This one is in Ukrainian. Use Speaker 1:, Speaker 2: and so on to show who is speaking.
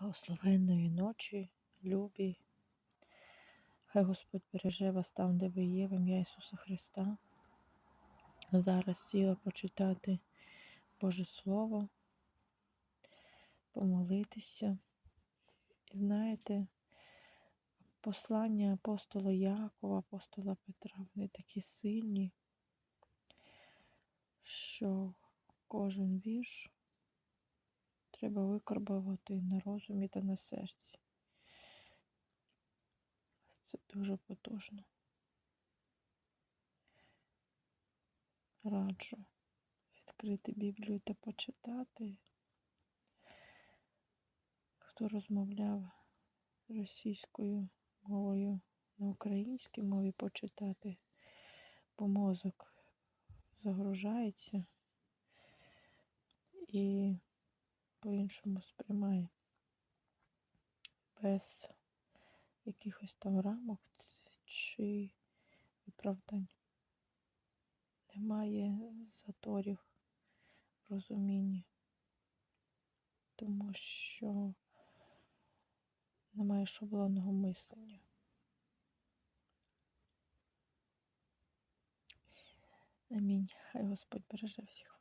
Speaker 1: Благословенної ночі, любі. Хай Господь береже вас там, де ви є, в ім'я Ісуса Христа. Зараз сіла почитати Боже Слово, помолитися. І знаєте, послання апостола Якова, апостола Петра, вони такі сильні, що кожен вірш треба викорбувати на розумі та на серці. Це дуже потужно. Раджу відкрити Біблію та почитати. Хто розмовляв російською мовою на українській мові почитати, бо мозок загружається і по-іншому сприймає без якихось там рамок чи виправдань. Немає заторів в розумінні, тому що немає шаблонного мислення. Амінь. Хай Господь береже всіх.